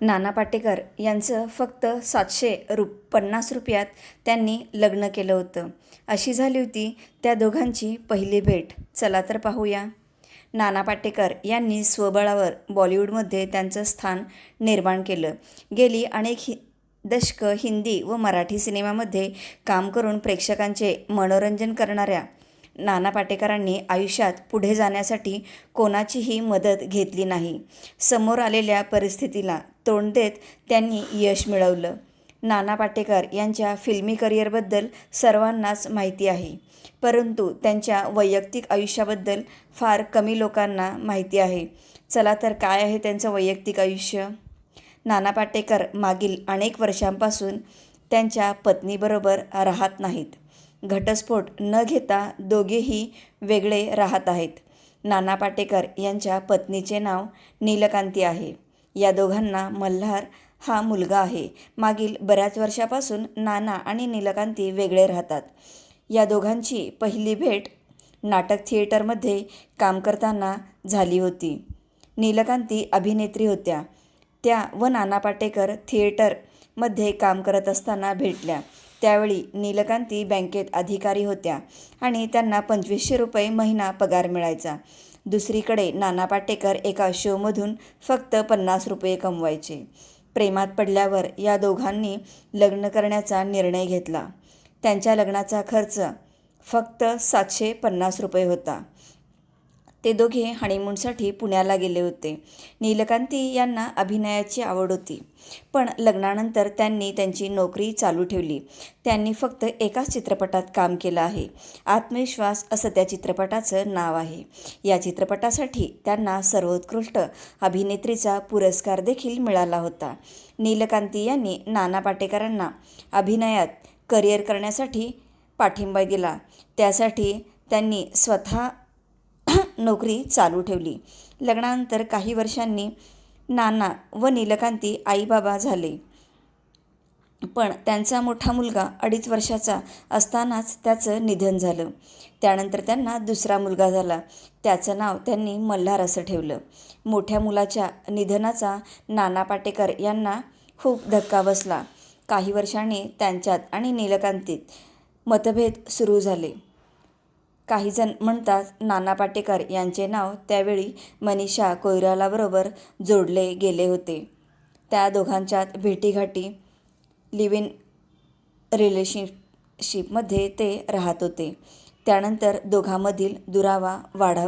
नाना पाटेकर यांचं फक्त सातशे रु पन्नास रुपयात त्यांनी लग्न केलं होतं. अशी झाली होती त्या दोघांची पहिली भेट. चला तर पाहूया. नाना पाटेकर यांनी स्वबळावर बॉलिवूडमध्ये त्यांचं स्थान निर्माण केलं. गेली अनेक हि दशकं हिंदी व मराठी सिनेमामध्ये काम करून प्रेक्षकांचे मनोरंजन करणाऱ्या नाना पाटेकरांनी आयुष्यात पुढे जाण्यासाठी कोणाचीही मदत घेतली नाही. समोर आलेल्या परिस्थितीला तोंड देत त्यांनी यश मिळवलं. नाना पाटेकर यांच्या फिल्मी करिअरबद्दल सर्वांनाच माहिती आहे. परंतु त्यांच्या वैयक्तिक आयुष्याबद्दल फार कमी लोकांना माहिती आहे. चला तर काय आहे त्यांचं वैयक्तिक आयुष्य? नाना पाटेकर मागील अनेक वर्षांपासून त्यांच्या पत्नीबरोबर राहत नाहीत. घटस्फोट न घेता दोघेही वेगळे राहत आहेत. नाना पाटेकर यांच्या पत्नीचे नाव नीलकांती आहे. या दोघांना मल्हार हा मुलगा आहे. मागील बऱ्याच वर्षापासून नाना आणि नीलकांती वेगळे राहतात. या दोघांची पहिली भेट नाटक थिएटरमध्ये काम करताना झाली होती. नीलकांती अभिनेत्री होत्या. त्या व नाना पाटेकर थिएटरमध्ये काम करत असताना भेटल्या. त्यावेळी नीलकांती बँकेत अधिकारी होत्या आणि त्यांना पंचवीसशे रुपये महिना पगार मिळायचा. दुसरीकडे नाना पाटेकर एका शोमधून फक्त पन्नास रुपये कमवायचे. प्रेमात पडल्यावर या दोघांनी लग्न करण्याचा निर्णय घेतला. त्यांच्या लग्नाचा खर्च फक्त सातशे पन्नास रुपये होता. ते दोघे हणीमूनसाठी पुण्याला गेले होते. नीलकांती यांना अभिनयाची आवड होती. पण लग्नानंतर त्यांनी त्यांची नोकरी चालू ठेवली. त्यांनी फक्त एकाच चित्रपटात काम केलं आहे. आत्मविश्वास असं त्या चित्रपटाचं नाव आहे. या चित्रपटासाठी त्यांना सर्वोत्कृष्ट अभिनेत्रीचा पुरस्कार देखील मिळाला होता. नीलकांती यांनी नाना पाटेकरांना अभिनयात करिअर करण्यासाठी पाठिंबा दिला. त्यासाठी त्यांनी स्वतः नोकरी चालू ठेवली. लग्नानंतर काही वर्षांनी नाना व नीलकांती आईबाबा झाले. पण त्यांचा मोठा मुलगा अडीच वर्षाचा असतानाच त्याचं निधन झालं. त्यानंतर त्यांना दुसरा मुलगा झाला. त्याचं नाव त्यांनी मल्हार असं ठेवलं. मोठ्या मुलाच्या निधनाचा नाना पाटेकर यांना खूप धक्का बसला. काही वर्षांनी त्यांच्यात आणि नीलकांतीत मतभेद सुरू झाले. काहीजण म्हणतात नाना पाटेकर यांचे नाव त्यावेळी मनीषा कोयरालाबरोबर जोडले गेले होते. त्या दोघांच्यात भेटीघाटी लिव्ह इन रिलेशनशिपमध्ये ते राहत होते. त्यानंतर दोघांमधील दुरावा वाढ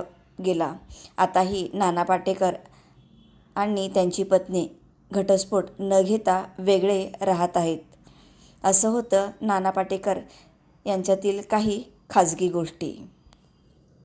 गेला. आताही नाना पाटेकर आणि त्यांची पत्नी घटस्फोट न घेता वेगळे राहत आहेत. असं होतं नाना पाटेकर यांच्यातील काही खाजगी गोष्टी.